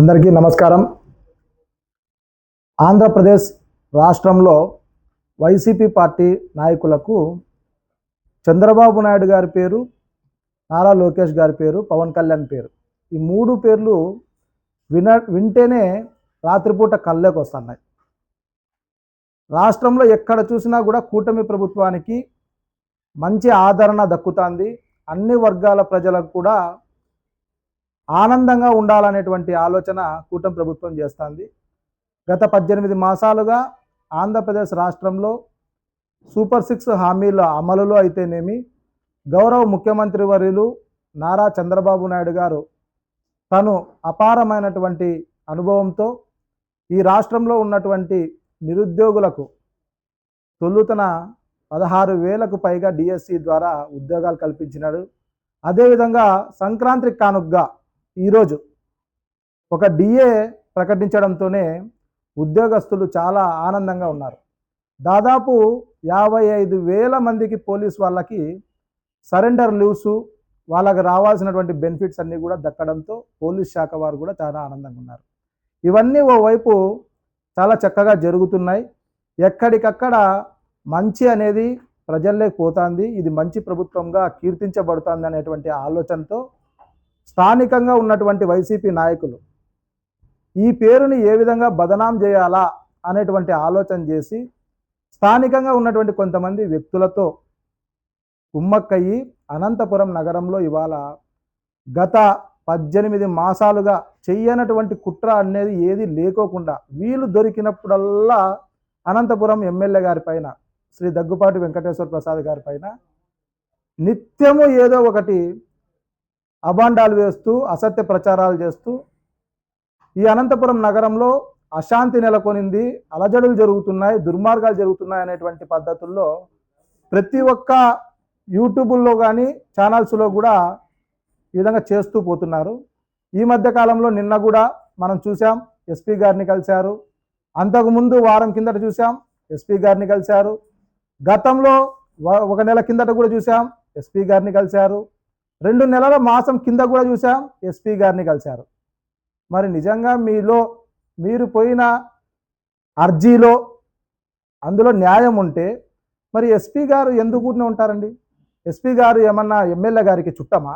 అందరికీ నమస్కారం. ఆంధ్రప్రదేశ్ రాష్ట్రంలో వైసీపీ పార్టీ నాయకులకు చంద్రబాబు నాయుడు గారి పేరు నారా లోకేష్ గారి పేరు పవన్ కళ్యాణ్ పేరు. ఈ మూడు పేర్లు విన వింటేనే రాత్రిపూట కళ్ళలోకి వస్తున్నాయి. రాష్ట్రంలో ఎక్కడ చూసినా కూడా కూటమి ప్రభుత్వానికి మంచి ఆదరణ దక్కుతుంది. అన్ని వర్గాల ప్రజలకు కూడా ఆనందంగా ఉండాలనేటువంటి ఆలోచన కూటమి ప్రభుత్వం చేస్తుంది. గత పద్దెనిమిది మాసాలుగా ఆంధ్రప్రదేశ్ రాష్ట్రంలో సూపర్ సిక్స్ హామీల అమలులో అయితేనేమి గౌరవ ముఖ్యమంత్రి వర్యులు నారా చంద్రబాబు నాయుడు గారు తను అపారమైనటువంటి అనుభవంతో ఈ రాష్ట్రంలో ఉన్నటువంటి నిరుద్యోగులకు తొలుతన పదహారు వేలకు పైగా డిఎస్సి ద్వారా ఉద్యోగాలు కల్పించినాడు. అదేవిధంగా సంక్రాంతి కానుగ్గా ఈరోజు ఒక డిఏ ప్రకటించడంతోనే ఉద్యోగస్తులు చాలా ఆనందంగా ఉన్నారు. దాదాపు యాభై ఐదు వేల మందికి పోలీస్ వాళ్ళకి సరెండర్ లీవ్స్ వాళ్ళకి రావాల్సినటువంటి బెనిఫిట్స్ అన్నీ కూడా దక్కడంతో పోలీస్ శాఖ వారు కూడా చాలా ఆనందంగా ఉన్నారు. ఇవన్నీ ఓవైపు చాలా చక్కగా జరుగుతున్నాయి. ఎక్కడికక్కడ మంచి అనేది ప్రజల్లోకి పోతుంది. ఇది మంచి ప్రభుత్వంగా కీర్తించబడుతుంది అనేటువంటి ఆలోచనతో స్థానికంగా ఉన్నటువంటి వైసీపీ నాయకులు ఈ పేరుని ఏ విధంగా బదనాం చేయాలా అనేటువంటి ఆలోచన చేసి స్థానికంగా ఉన్నటువంటి కొంతమంది వ్యక్తులతో కుమ్మక్కయ్యి అనంతపురం నగరంలో ఇవాళ గత పద్దెనిమిది మాసాలుగా చెయ్యనటువంటి కుట్ర అనేది ఏది లేకోకుండా వీలు దొరికినప్పుడల్లా అనంతపురం ఎమ్మెల్యే గారి పైన శ్రీ దగ్గుపాటి వెంకటేశ్వర ప్రసాద్ గారి పైన నిత్యము ఏదో ఒకటి అభాండాలు వేస్తూ అసత్య ప్రచారాలు చేస్తూ ఈ అనంతపురం నగరంలో అశాంతి నెలకొనింది. అలజడులు జరుగుతున్నాయి దుర్మార్గాలు జరుగుతున్నాయి అనేటువంటి పద్ధతుల్లో ప్రతి ఒక్క యూట్యూబుల్లో కానీ ఛానల్స్లో కూడా ఈ విధంగా చేస్తూ పోతున్నారు. ఈ మధ్య కాలంలో నిన్న కూడా మనం చూసాం ఎస్పీ గారిని కలిశారు. అంతకుముందు వారం కిందట చూసాం ఎస్పీ గారిని కలిశారు. గతంలో వ- ఒక నెల కిందట కూడా చూసాం ఎస్పీ గారిని కలిశారు. రెండు నెలల మాసం కింద కూడా చూసాం ఎస్పీ గారిని కలిశారు. మరి నిజంగా మీలో మీరు పోయిన అర్జీలో అందులో న్యాయం ఉంటే మరి ఎస్పీ గారు ఎందుకు ఉంటారండి? ఎస్పీ గారు ఏమన్నా ఎమ్మెల్యే గారికి చుట్టమా?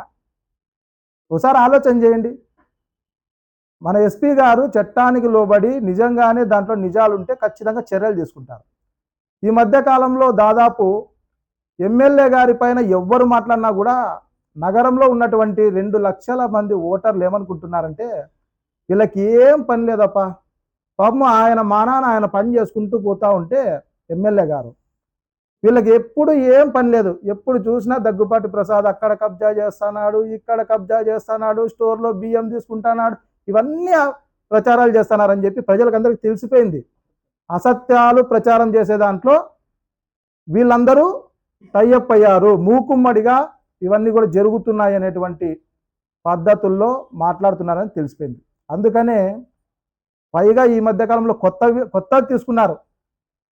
ఒకసారి ఆలోచన చేయండి. మన ఎస్పీ గారు చట్టానికి లోబడి నిజంగానే దాంట్లో నిజాలు ఉంటే ఖచ్చితంగా చర్యలు తీసుకుంటారు. ఈ మధ్య కాలంలో దాదాపు ఎమ్మెల్యే గారి పైన ఎవ్వరు మాట్లాడినా కూడా నగరంలో ఉన్నటువంటి రెండు లక్షల మంది ఓటర్లు ఏమనుకుంటున్నారంటే వీళ్ళకి ఏం పని లేదప్ప. పాపం ఆయన మానాన ఆయన పని చేసుకుంటూ పోతా ఉంటే ఎమ్మెల్యే గారు. వీళ్ళకి ఎప్పుడు ఏం పని లేదు. ఎప్పుడు చూసినా దగ్గుపాటి ప్రసాద్ అక్కడ కబ్జా చేస్తున్నాడు ఇక్కడ కబ్జా చేస్తున్నాడు స్టోర్లో బియ్యం తీసుకుంటున్నాడు ఇవన్నీ ప్రచారాలు చేస్తున్నారని చెప్పి ప్రజలకు అందరికీ తెలిసిపోయింది. అసత్యాలు ప్రచారం చేసే దాంట్లో వీళ్ళందరూ టైఅప్ అయ్యారు. మూకుమ్మడిగా ఇవన్నీ కూడా జరుగుతున్నాయి అనేటువంటి పద్ధతుల్లో మాట్లాడుతున్నారని తెలిసిపోయింది. అందుకనే పైగా ఈ మధ్యకాలంలో కొత్త కొత్త తీసుకున్నారు.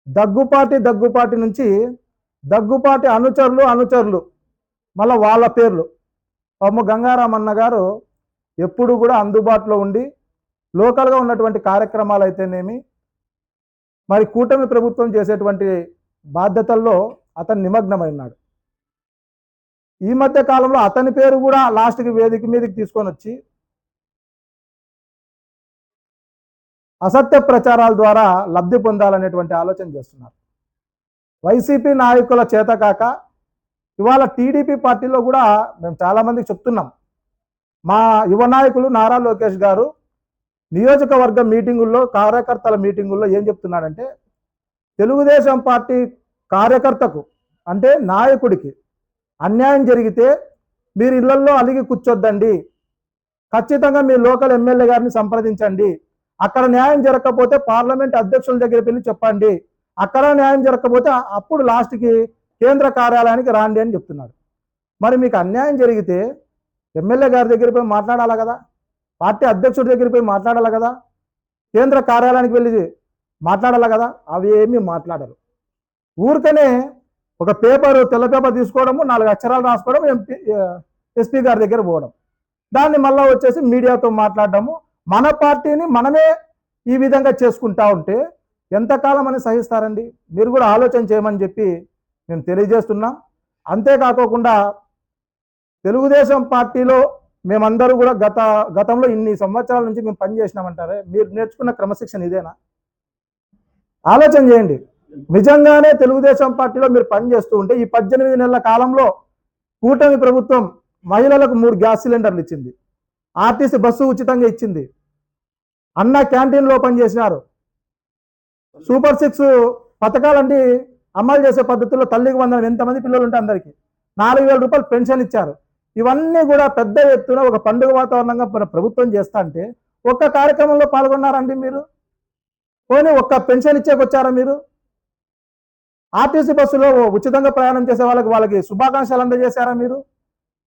దగ్గుపాటి దగ్గుపాటి నుంచి దగ్గుపాటి అనుచరులు అనుచరులు మళ్ళీ వాళ్ళ పేర్లు. పాపం గంగారామన్న గారు ఎప్పుడు కూడా అందుబాటులో ఉండి లోకల్గా ఉన్నటువంటి కార్యక్రమాలు అయితేనేమి మరి కూటమి ప్రభుత్వం చేసేటువంటి బాధ్యతల్లో అతను నిమగ్నమై ఉన్నాడు. ఈ మధ్య కాలంలో అతని పేరు కూడా లాస్ట్కి వేదిక మీదకి తీసుకొని వచ్చి అసత్య ప్రచారాల ద్వారా లబ్ధి పొందాలనేటువంటి ఆలోచన చేస్తున్నారు. వైసీపీ నాయకుల చేత కాక ఇవాళ టీడీపీ పార్టీలో కూడా మేము చాలామందికి చెప్తున్నాం. మా యువ నాయకులు నారా లోకేష్ గారు నియోజకవర్గ మీటింగుల్లో కార్యకర్తల మీటింగుల్లో ఏం చెప్తున్నాడంటే తెలుగుదేశం పార్టీ కార్యకర్తకు అంటే నాయకుడికి అన్యాయం జరిగితే మీరు ఇళ్ళల్లో అలిగి కూర్చోద్దండి. ఖచ్చితంగా మీ లోకల్ ఎమ్మెల్యే గారిని సంప్రదించండి. అక్కడ న్యాయం జరగకపోతే పార్లమెంట్ అధ్యక్షుల దగ్గర వెళ్ళి చెప్పండి. అక్కడ న్యాయం జరగకపోతే అప్పుడు లాస్ట్కి కేంద్ర కార్యాలయానికి రాండి అని చెప్తున్నాడు. మరి మీకు అన్యాయం జరిగితే ఎమ్మెల్యే గారి దగ్గర పోయి మాట్లాడాలా కదా? పార్టీ అధ్యక్షుడి దగ్గర పోయి మాట్లాడాలా కదా? కేంద్ర కార్యాలయానికి వెళ్ళి మాట్లాడాలా కదా? అవి ఏమీ మాట్లాడరు. ఊరికనే ఒక పేపర్ తెల్ల పేపర్ తీసుకోవడము నాలుగు అక్షరాలు రాసుకోవడం ఎంపీ ఎస్పీ గారి దగ్గర పోవడం. దాన్ని మళ్ళీ వచ్చేసి మీడియాతో మాట్లాడడము. మన పార్టీని మనమే ఈ విధంగా చేసుకుంటా ఉంటే ఎంతకాలం అని సహిస్తారండి? మీరు కూడా ఆలోచన చేయమని చెప్పి మేము తెలియజేస్తున్నాం. అంతేకాకోకుండా తెలుగుదేశం పార్టీలో మేమందరూ కూడా గత గతంలో ఇన్ని సంవత్సరాల నుంచి మేము పనిచేసినామంటారే? మీరు నేర్చుకున్న క్రమశిక్షణ ఇదేనా? ఆలోచన చేయండి. నిజంగానే తెలుగుదేశం పార్టీలో మీరు పనిచేస్తూ ఉంటే ఈ పద్దెనిమిది నెలల కాలంలో కూటమి ప్రభుత్వం మహిళలకు మూడు గ్యాస్ సిలిండర్లు ఇచ్చింది. ఆర్టీసీ బస్సు ఉచితంగా ఇచ్చింది. అన్న క్యాంటీన్లో పనిచేసినారు. సూపర్ సిక్స్ పథకాలన్నీ అమలు చేసే పద్ధతిలో తల్లికి వందనం. ఎంతమంది పిల్లలు ఉంటే అందరికీ నాలుగు వేల రూపాయలు పెన్షన్ ఇచ్చారు. ఇవన్నీ కూడా పెద్ద ఎత్తున ఒక పండుగ వాతావరణంగా మన ప్రభుత్వం చేస్తా అంటే ఒక్క కార్యక్రమంలో పాల్గొన్నారండి మీరు? పోనీ ఒక్క పెన్షన్ ఇచ్చేకొచ్చారా మీరు? ఆర్టీసీ బస్సులో ఉచితంగా ప్రయాణం చేసే వాళ్ళకి వాళ్ళకి శుభాకాంక్షలు అందజేశారా మీరు?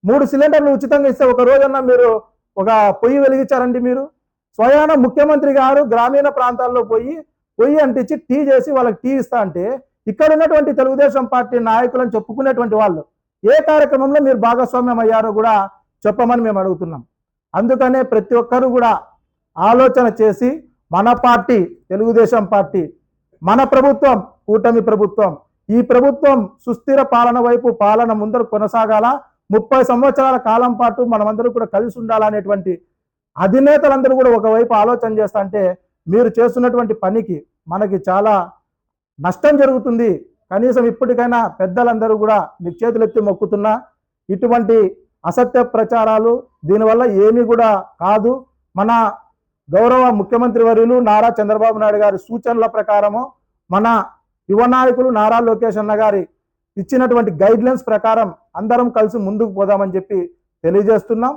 మూడు సిలిండర్లు ఉచితంగా ఇస్తే ఒక రోజన్నా మీరు ఒక పొయ్యి వెలిగించారండి మీరు? స్వయాన ముఖ్యమంత్రి గారు గ్రామీణ ప్రాంతాల్లో పోయి పొయ్యి అంటించి టీ చేసి వాళ్ళకి టీ ఇస్తా అంటే ఇక్కడ ఉన్నటువంటి తెలుగుదేశం పార్టీ నాయకులను చెప్పుకునేటువంటి వాళ్ళు ఏ కార్యక్రమంలో మీరు భాగస్వామ్యం అయ్యారో కూడా చెప్పమని మేము అడుగుతున్నాం. అందుకనే ప్రతి ఒక్కరూ కూడా ఆలోచన చేసి మన పార్టీ తెలుగుదేశం పార్టీ మన ప్రభుత్వం కూటమి ప్రభుత్వం. ఈ ప్రభుత్వం సుస్థిర పాలన వైపు పాలన ముందరు కొనసాగాల? ముప్పై సంవత్సరాల కాలం పాటు మనమందరూ కూడా కలిసి ఉండాలనేటువంటి అధినేతలందరూ కూడా ఒకవైపు ఆలోచన చేస్తా అంటే మీరు చేస్తున్నటువంటి పనికి మనకి చాలా నష్టం జరుగుతుంది. కనీసం ఇప్పటికైనా పెద్దలందరూ కూడా మీకు చేతులెత్తి మొక్కుతున్నా ఇటువంటి అసత్య ప్రచారాలు దీనివల్ల ఏమీ కూడా కాదు. మన గౌరవ ముఖ్యమంత్రి వర్యులు నారా చంద్రబాబు నాయుడు గారి సూచనల ప్రకారము మన యువ నాయకులు నారా లోకేష్ అన్న గారి ఇచ్చినటువంటి గైడ్లైన్స్ ప్రకారం అందరం కలిసి ముందుకు పోదామని చెప్పి తెలియజేస్తున్నాం.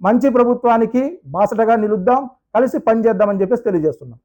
మంచి ప్రభుత్వానికి బాసటగా నిలుద్దాం. కలిసి పనిచేద్దామని చెప్పేసి తెలియజేస్తున్నాం.